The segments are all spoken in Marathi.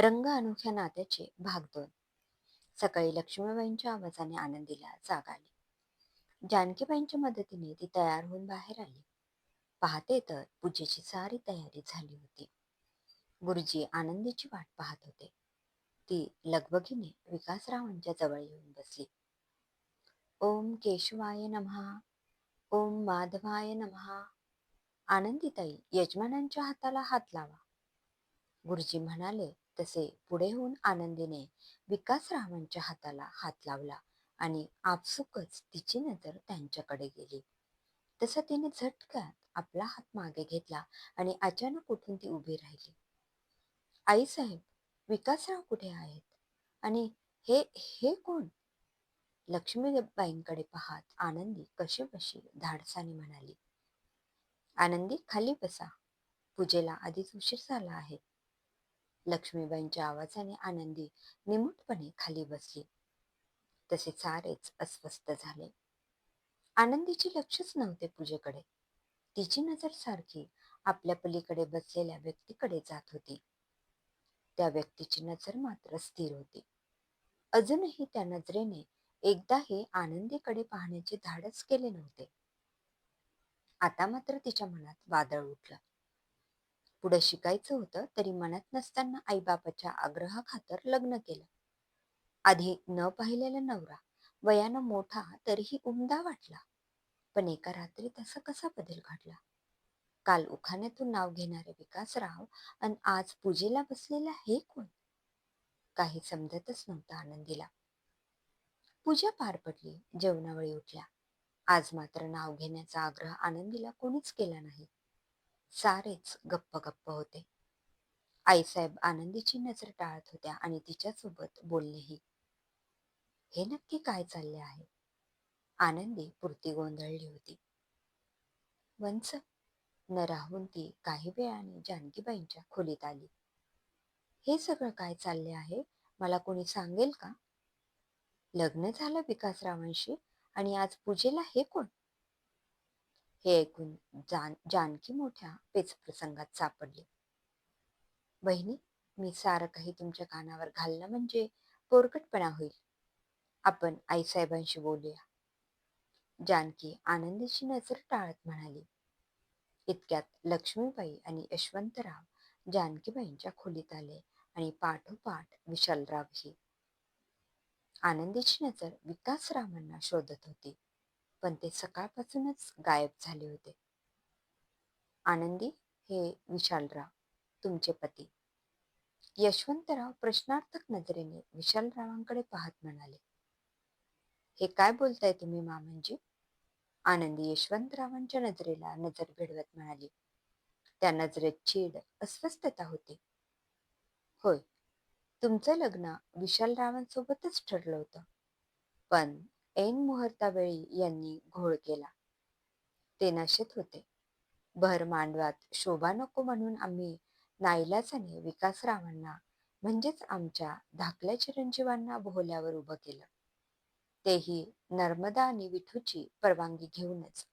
रंग अनोख्या नात्याचे भाग दोन. सकाळी लक्ष्मीबाईंच्या आवाजाने आनंदीला जाग आली. जानकीबाईंच्या मदतीने ती तयार होऊन बाहेर आली. पाहते तर पूजेची सारी तयारी झाली होती. गुरुजी आनंदीची वाट पाहत होते. ती लगबगीने विकासरावांच्या जवळ येऊन बसली. ओम केशवाय नमहा. ओम माधवाय नमहा. आनंदीताई यजमानांच्या हाताला हात लावा. गुरुजी म्हणाले तसे पुढे होऊन आनंदीने विकासरावांच्या हाताला हात लावला आणि आपसुकच तिची नजर त्यांच्याकडे गेली. तसं तिने झटक्यात आपला हात मागे घेतला आणि अचानक उठून ती उभी राहिली. आई साहेब विकासराव कुठे आहेत? आणि हे हे कोण? लक्ष्मीबाईंकडे पाहत आनंदी कशी बशी धाडसाने म्हणाली. आनंदी खाली बसा. पूजेला आधीच उशीर झाला आहे. लक्ष्मीबाईंच्या आवाजाने आनंदी निमूटपणे खाली बसली. तसे सारेच अस्वस्थ झाले. आनंदीचे लक्षच नव्हते पूजेकडे. तिची नजर सारखी आपल्या पलीकडे बसलेल्या व्यक्तीकडे जात होती. त्या व्यक्तीची नजर मात्र स्थिर होती. अजूनही त्या नजरेने एकदाही आनंदीकडे पाहण्याचे धाडस केले नव्हते. आता मात्र तिच्या मनात वादळ उठलं. पुढं शिकायचं होतं तरी मनात नसताना आईबापाच्या आग्रहाखातर लग्न केलं. आधी न पाहिलेला नवरा वयानं मोठा तरीही उमदा वाटला. पण एका रात्रीत असा कसा बदल घडला? काल उखाण्यातून नाव घेणारे विकासराव आणि आज पूजेला बसलेला हे कोण? काही समजतच नव्हतं आनंदीला. पूजा पार पडली जेवणावेळी उठल्या. आज मात्र नाव घेण्याचा आग्रह आनंदीला कोणीच केला नाही. सारेच गप्प गप्प होते. आईसाहेब आनंदीची नजर टाळत होत्या आणि तिच्यासोबत बोललेही. हे नक्की काय चालले आहे? आनंदी पुरती गोंधळली होती. वंच न राहून ती काही वेळाने जानकीबाईंच्या खोलीत आली. हे सगळं काय चालले आहे? मला कोणी सांगेल का? लग्न झालं विकासरावांशी आणि आज पूजेला हे कोण? हे ऐकून जान जानकी मोठ्या पेचप्रसंगात सापडली. बहिणी मी सारं काही तुमच्या कानावर घालणं म्हणजे पोरकटपणा होईल. आपण आईसाहेबांशी बोलूया. जानकी आनंदीची नजर टाळत म्हणाली. इतक्यात लक्ष्मीबाई आणि यशवंतराव जानकीबाईंच्या खोलीत आले आणि पाठोपाठ विशालरावही. आनंदीची नजर विकासरावांना शोधत होती. पण ते सकाळपासूनच गायब झाले होते. आनंदी हे विशालराव तुमचे पती. यशवंतराव प्रश्नार्थक नजरेने विशालरावांकडे पाहत म्हणाले हे काय बोलताय तुम्ही मामांजी? आनंदी यशवंतरावांच्या नजरेला नजर भिडवत म्हणाली त्या नजरेत चीड अस्वस्थता होती. होय तुमचं लग्न विशालरावांसोबतच ठरलं होतं. पण ऐन मुहूर्तावेळी यांनी घोळ केला. ते नशेत होते. भर मांडवात शोभा नको म्हणून आम्ही नाईलाजाने विकासरावांना म्हणजेच आमच्या धाकल्या चिरंजीवांना भोल्यावर उभं केलं. तेही नर्मदा आणि विठूची परवानगी घेऊनच.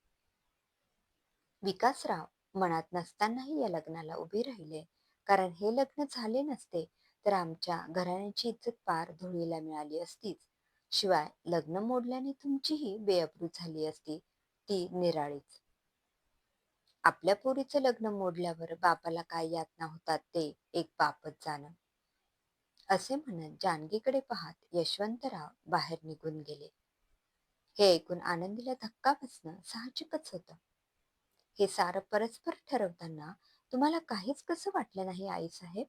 विकासराव मनात नसतानाही या लग्नाला उभे राहिले. कारण हे लग्न झाले नसते तर आमच्या घराण्याची इज्जत पार धुळीला मिळाली असतीच. शिवाय लग्न मोडल्याने तुमचीही बेअब्रू झाली असती ती निराळीच. आपल्या पोरीचं लग्न मोडल्यावर बापाला काय यातना होतात ते एक बापच जाणं. असे म्हणत जानकीकडे पाहत यशवंतराव बाहेर निघून गेले. हे ऐकून आनंदीला धक्का बसणं साहजिकच होतं. हे सारं परस्पर ठरवताना तुम्हाला काहीच कसं वाटलं नाही आई साहेब?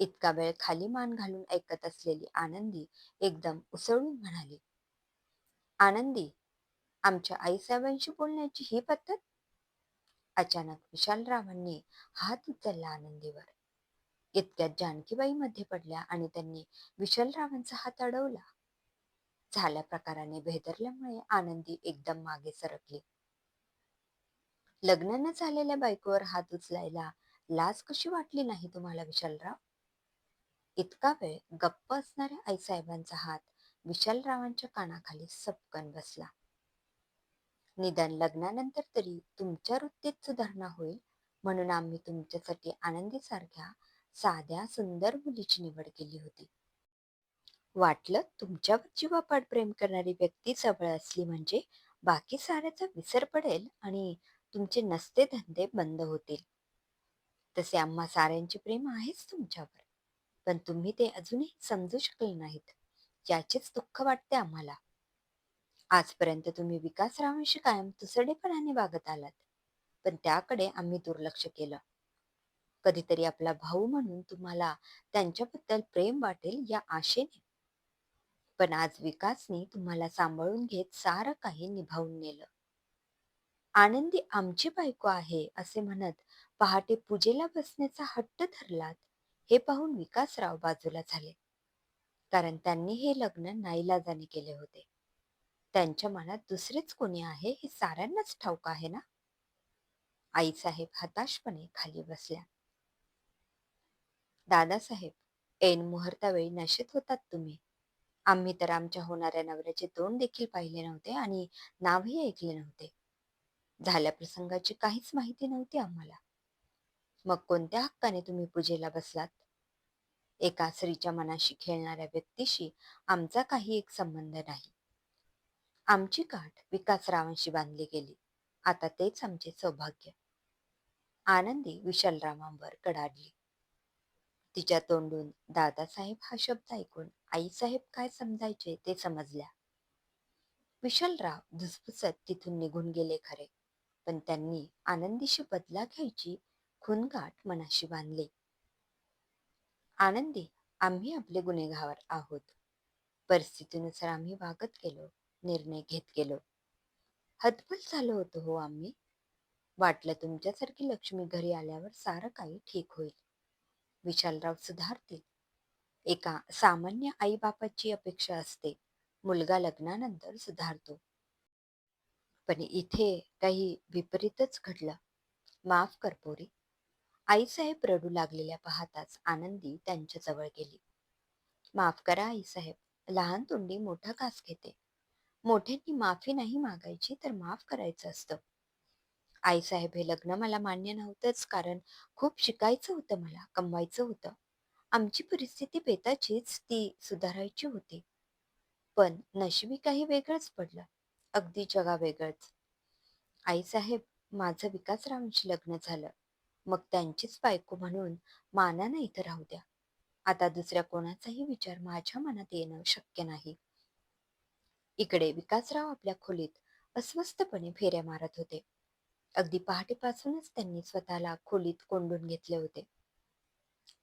इतका वेळ खाली मान घालून ऐकत असलेली आनंदी एकदम उसळून म्हणाली आनंदी आमच्या आईसाहेबांशी बोलण्याची ही पद्धत? अचानक विशालरावांनी हात उचलला आनंदीवर. इतक्यात जानकीबाई मध्ये पडल्या आणि त्यांनी विशालरावांचा हात अडवला. झाल्या प्रकाराने भेदरल्यामुळे आनंदी एकदम मागे सरकली. लग्न न झालेल्या बायकोवर हात उचलायला लाज कशी वाटली नाही तुम्हाला विशालराव? इतका वेळ गप्प असणाऱ्या आईसाहेबांचा हात विशालरावांच्या कानाखाली सपकन बसला. निदान लग्नानंतर तरी तुमच्या वृत्तीत सुधारणा होईल म्हणून आम्ही तुमच्यासाठी आनंदीसारख्या साध्या सुंदर मुलीची निवड केली होती. वाटलं तुमच्यावर जीवापाड प्रेम करणारी व्यक्ती जवळ असली म्हणजे बाकी साऱ्याचा विसर पडेल आणि तुमचे नसते धंदे बंद होतील. तसे आम्हा साऱ्यांचे प्रेम आहेच तुमच्यावर. पण तुम्ही ते अजूनही समजू शकले नाहीत याचेच दुःख वाटते आम्हाला. आजपर्यंत तुम्ही विकासरावांशी कायम तुसडेपणाने वागत आलात पण त्याकडे आम्ही दुर्लक्ष केलं. कधीतरी आपला भाऊ म्हणून तुम्हाला त्यांच्याबद्दल प्रेम वाटेल या आशेने. पण आज विकासने तुम्हाला सांभाळून घेत सारं काही निभावून नेलं. आनंदी आमची बायको आहे असे म्हणत पहाटे पूजेला बसण्याचा हट्ट धरलात. हे पाहून विकासराव बाजूला झाले. कारण त्यांनी हे लग्न नाईलाजाने केले होते. त्यांच्या मनात दुसरेच कोणी आहे हे साऱ्यांनाच ठाऊक आहे ना? आईसाहेब हताशपणे खाली बसल्या. दादासाहेब ऐन मुहूर्तावेळी नशेत होतात तुम्ही. आम्ही तर आमच्या होणाऱ्या नवऱ्याचे तोंड देखील पाहिले नव्हते आणि नावही ऐकले नव्हते. झाल्या प्रसंगाची काहीच माहिती नव्हती आम्हाला. मग कोणत्या हक्काने तुम्ही पूजेला बसलात? एका स्त्रीच्या मनाशी खेळणाऱ्या व्यक्तीशी आमचा काही एक संबंध नाही. आमची गाठ विकासरावांशी बांधली गेली. आता तेच आमचे सौभाग्य. आनंदी विशालरामांवर कडाडली. तिच्या तोंडून दादासाहेब हा शब्द ऐकून आईसाहेब काय समजायचे ते समजल्या. विशालराव धुसफुसत तिथून निघून गेले खरे. पण त्यांनी आनंदीशी बदला घ्यायची खूनगाठ मनाशी बांधले. आनंदी आम्ही आपले गुन्हेगार आहोत. परिस्थितीनुसार आम्ही वागत गेलो निर्णय घेत गेलो. हतबल झालो होतो हो आम्ही. वाटलं तुमच्यासारखी लक्ष्मी घरी आल्यावर सारं काही ठीक होईल. विशालराव सुधारतील. एका सामान्य आईबापाची अपेक्षा असते. मुलगा लग्नानंतर सुधारतो. पण इथे काही विपरीतच घडलं. माफ कर पोरी. आईसाहेब रडू लागलेल्या पाहताच आनंदी त्यांच्याजवळ गेली. माफ करा आईसाहेब लहान तोंडी मोठा कास घेते. मोठ्यांनी माफी नाही मागायची तर माफ करायचं असतं. आईसाहेब हे लग्न मला मान्य नव्हतंच कारण खूप शिकायचं होतं मला कमवायचं होतं. आमची परिस्थिती बेताचीच ती सुधारायची होती. पण नशिबी काही वेगळंच पडलं. अगदी जगा वेगळंच आईसाहेब माझं विकासरावांशी लग्न झालं. मग त्यांचीच बायको म्हणून मानानं इथं राहू द्या. आता दुसऱ्या कोणाचाही विचार माझ्या मनात येणं शक्य नाही. इकडे विकासराव आपल्या खोलीत अस्वस्थपणे फेऱ्या मारत होते. अगदी पहाटेपासूनच त्यांनी स्वतःला खोलीत कोंडून घेतले होते.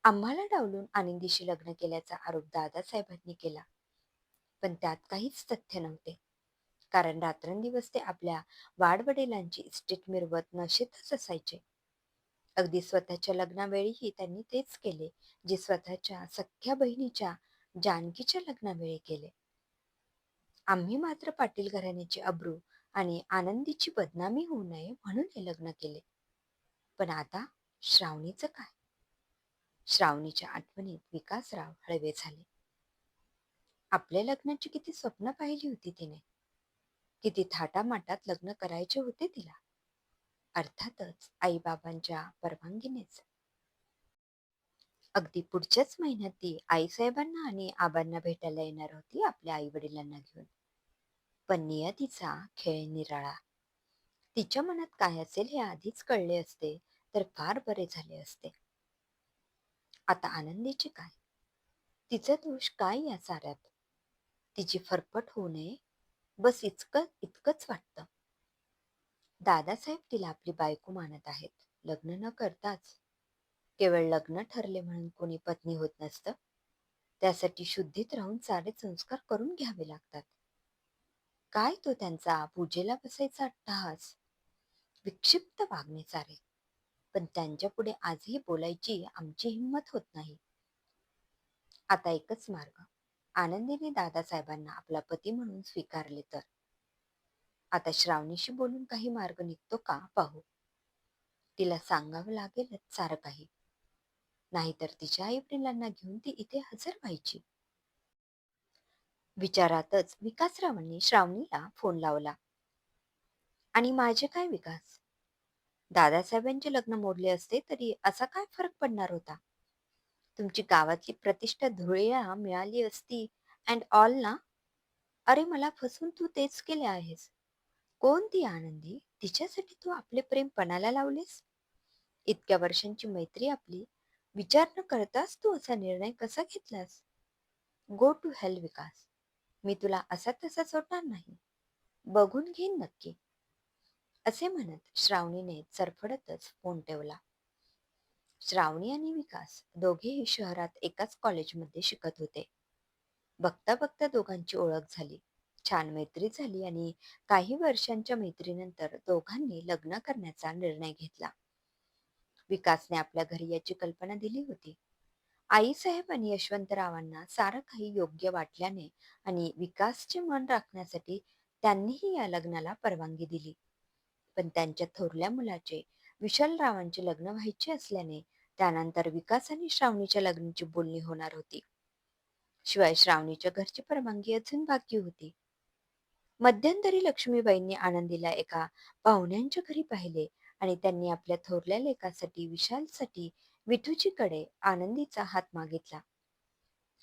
आम्हाला डावलून आनंदीशी लग्न केल्याचा आरोप दादासाहेबांनी केला. पण त्यात काहीच तथ्य नव्हते. कारण रात्रंदिवस ते आपल्या वाडवडिलांची इस्टेट मिरवत नशेतच असायचे. अगदी स्वतःच्या लग्नावेळीही त्यांनी तेच केले जे स्वतःच्या सख्या बहिणीच्या जानकीच्या लग्नावेळी केले. आम्ही मात्र पाटील घराण्याची अब्रू आणि आनंदीची बदनामी होऊ नये म्हणून हे लग्न केले. पण आता श्रावणीचं काय? श्रावणीच्या आठवणीत विकासराव हळवे झाले. आपल्या लग्नाची किती स्वप्न पाहिली होती तिने. किती थाटामाटात लग्न करायचे होते तिला. अर्थातच आईबाबांच्या परवानगीनेच. अगदी पुढच्याच महिन्यात ती आईसाहेबांना आणि आबांना भेटायला येणार होती आपल्या आई वडिलांना घेऊन. पण नियतीचा खेळ निराळा. तिच्या मनात काय असेल हे आधीच कळले असते तर फार बरे झाले असते. आता आनंदीचे काय? तिचा दोष काय या साऱ्यात? तिची फरफट होऊ नये? बस इतकं इतकंच वाटतं. दादासाहेब तिला आपली बायको मानत आहेत. लग्न न करताच. केवळ लग्न ठरले म्हणून कोणी पत्नी होत नसतं. त्यासाठी शुद्धीत राहून सारे संस्कार करून घ्यावे लागतात. काय तो त्यांचा पूजेला बसायचा अट्टहास? विक्षिप्त वागणे सारे पण त्यांच्या पुढे आजही बोलायची आमची हिंमत होत नाही. आता एकच मार्ग. आनंदीने दादासाहेबांना आपला पती म्हणून स्वीकारले तर. आता श्रावणीशी बोलून काही मार्ग निघतो का पाहू. तिला सांगावं लागेलच सारं काही. नाहीतर तिच्या आई वडिलांना घेऊन ती इथे हजर व्हायची. विचारातच विकासरावांनी श्रावणीला फोन लावला. आणि माझे काय विकास? दादासाहेबांचे लग्न मोडले असते तरी असा काय फरक पडणार होता? तुमची गावातली प्रतिष्ठा धुळीला मिळाली असती अँड ऑल ना? अरे मला फसून तू तेच केले आहेस. कोण ती आनंदी? तिच्यासाठी तू आपले प्रेम पणाला लावलेस? इतक्या वर्षांची मैत्री आपली. विचार न करताच तू असा निर्णय कसा घेतलास? गो टू हेल विकास. मी तुला असा तसा सोडणार नाही. बघून घेईन नक्की. असे म्हणत श्रावणीने चरफडतच फोन ठेवला. श्रावणी आणि विकास दोघेही शहरात एकाच कॉलेजमध्ये शिकत होते. बघता बघता दोघांची ओळख झाली. छान मैत्री झाली आणि काही वर्षांच्या मैत्रीनंतर दोघांनी लग्न करण्याचा निर्णय घेतला. विकासने आपल्या घरी याची कल्पना दिली होती. आईसाहेब आणि यशवंतरावांना सारं काही योग्य वाटल्याने आणि विकासचे मन राखण्यासाठी त्यांनीही या लग्नाला परवानगी दिली. पण त्यांच्या थोरल्या मुलाचे विशालरावांचे लग्न व्हायचे असल्याने त्यानंतर विकास आणि श्रावणीच्या लग्नाची बोलणी होणार होती. शिवाय श्रावणीच्या घरची परवानगी अजून बाकी होती. मध्यंतरी लक्ष्मीबाईंनी आनंदीला एका पाहुण्यांच्या घरी पाहिले आणि त्यांनी आपल्या थोरल्या लेकासाठी विशालसाठी विठूजीकडे आनंदीचा हात मागितला.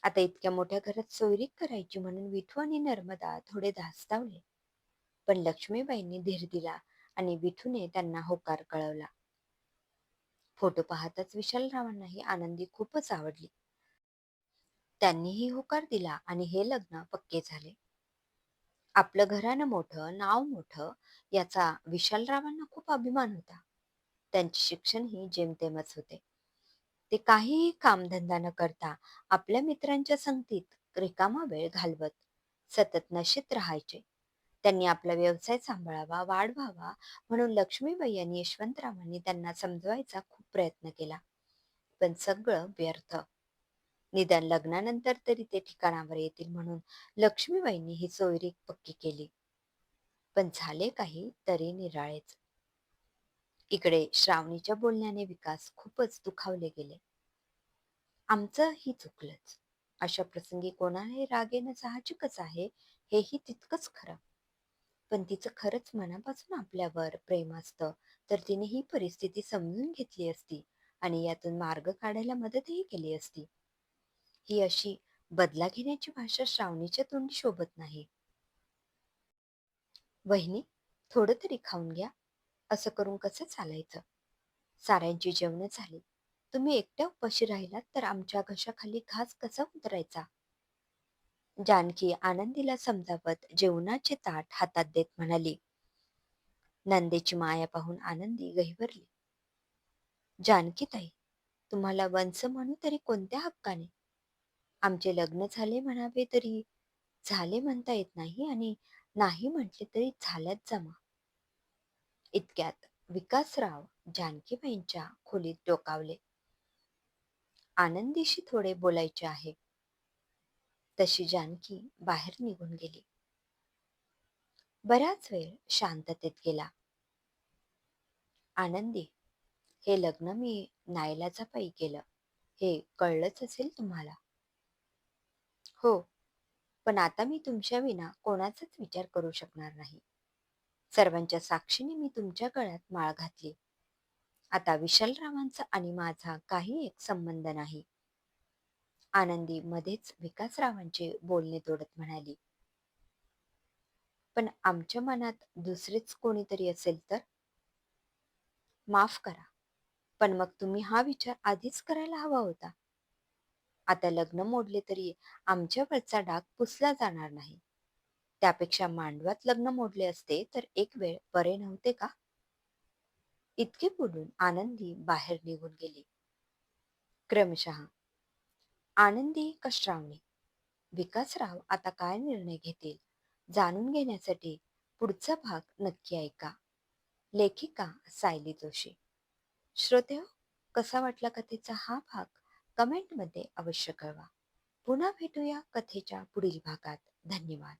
आता इतक्या मोठ्या घरात सोयरीक करायची म्हणून विठू आणि नर्मदा थोडे धास्तावले. पण लक्ष्मीबाईंनी धीर दिला आणि विठूने त्यांना होकार कळवला. फोटो पाहताच विशालरावांनाही आनंदी खूपच आवडली. त्यांनीही होकार दिला आणि हे लग्न पक्के झाले. आपलं घरानं मोठं नाव मोठं याचा विशालरावांना खूप अभिमान होता. त्यांचे शिक्षणही जेमतेमच होते. ते काहीही कामधंदा न करता आपल्या मित्रांच्या संगतीत रिकामा वेळ घालवत सतत नशेत राहायचे. त्यांनी आपला व्यवसाय सांभाळावा वाढवावा म्हणून लक्ष्मीबाई आणि यशवंतरावांनी त्यांना समजवायचा खूप प्रयत्न केला. पण सगळं व्यर्थ. निदान लग्नानंतर तरी ते ठिकाणावर येतील म्हणून लक्ष्मीबाईंनी ही सोयरी पक्की केली. पण झाले काही तरी निराळेच. इकडे श्रावणीच्या बोलण्याने विकास खूपच दुखावले गेले. आमचं ही चुकलंच. अशा प्रसंगी कोणालाही राग येणं साहजिकच आहे हेही तितकंच खरं. पण तिचं खरंच मनापासून आपल्यावर प्रेम असतं तर तिने ही परिस्थिती समजून घेतली असती आणि यातून मार्ग काढायला मदतही केली असती. ही अशी बदला घेण्याची भाषा श्रावणीच्या तोंडी शोभत नाही. वहिनी थोडं तरी खाऊन घ्या. असं करून कसं चालायचं? साऱ्यांची जेवण झाली. तुम्ही एकट्या उपाशी राहिलात तर आमच्या घशाखाली घास कसा उतरायचा? जानकी आनंदीला समजावत जेवणाचे ताट हातात देत म्हणाली. नंदेची माया पाहून आनंदी गहिवरली. जानकी ताई तुम्हाला वंश म्हणू तरी कोणत्या हक्काने? आमचे लग्न झाले म्हणावे तरी. झाले म्हणता येत नाही आणि नाही म्हटले तरी झाल्यात जमा. इतक्यात विकासराव जानकीबाईंच्या खोलीत डोकावले. आनंदीशी थोडे बोलायचे आहे. तशी जानकी बाहेर निघून गेली. बराच वेळ शांततेत गेला. आनंदी हे लग्न मी नायलाचा पायी केलं. हे कळलंच असेल तुम्हाला? हो. पण आता मी तुमच्या विना कोणाचाच विचार करू शकणार नाही. सर्वांच्या साक्षीने मी तुमच्या गळ्यात माळ घातली. आता विशालरावांचा आणि माझा काही एक संबंध नाही. आनंदी मध्येच विकासरावांचे बोलणे तोडत म्हणाली. पण आमच्या मनात दुसरेच कोणीतरी असेल तर? माफ करा. पण मग तुम्ही हा विचार आधीच करायला हवा होता. आता लग्न मोडले तरी आमच्यावरचा डाग पुसला जाणार नाही. त्यापेक्षा मांडवात लग्न मोडले असते तर एक वेळ बरे नव्हते का? इतके बोलून आनंदी बाहेर निघून गेली. क्रमशः आनंदी का श्रावणी? विकासराव आता काय निर्णय घेतील? जाणून घेण्यासाठी पुढचा भाग नक्की ऐका लेखिका सायली जोशी. श्रोते हो, कसा वाटला कथेचा हा भाग? कमेंटमध्ये अवश्य कळवा. पुन्हा भेटूया कथेच्या पुढील भागात. धन्यवाद.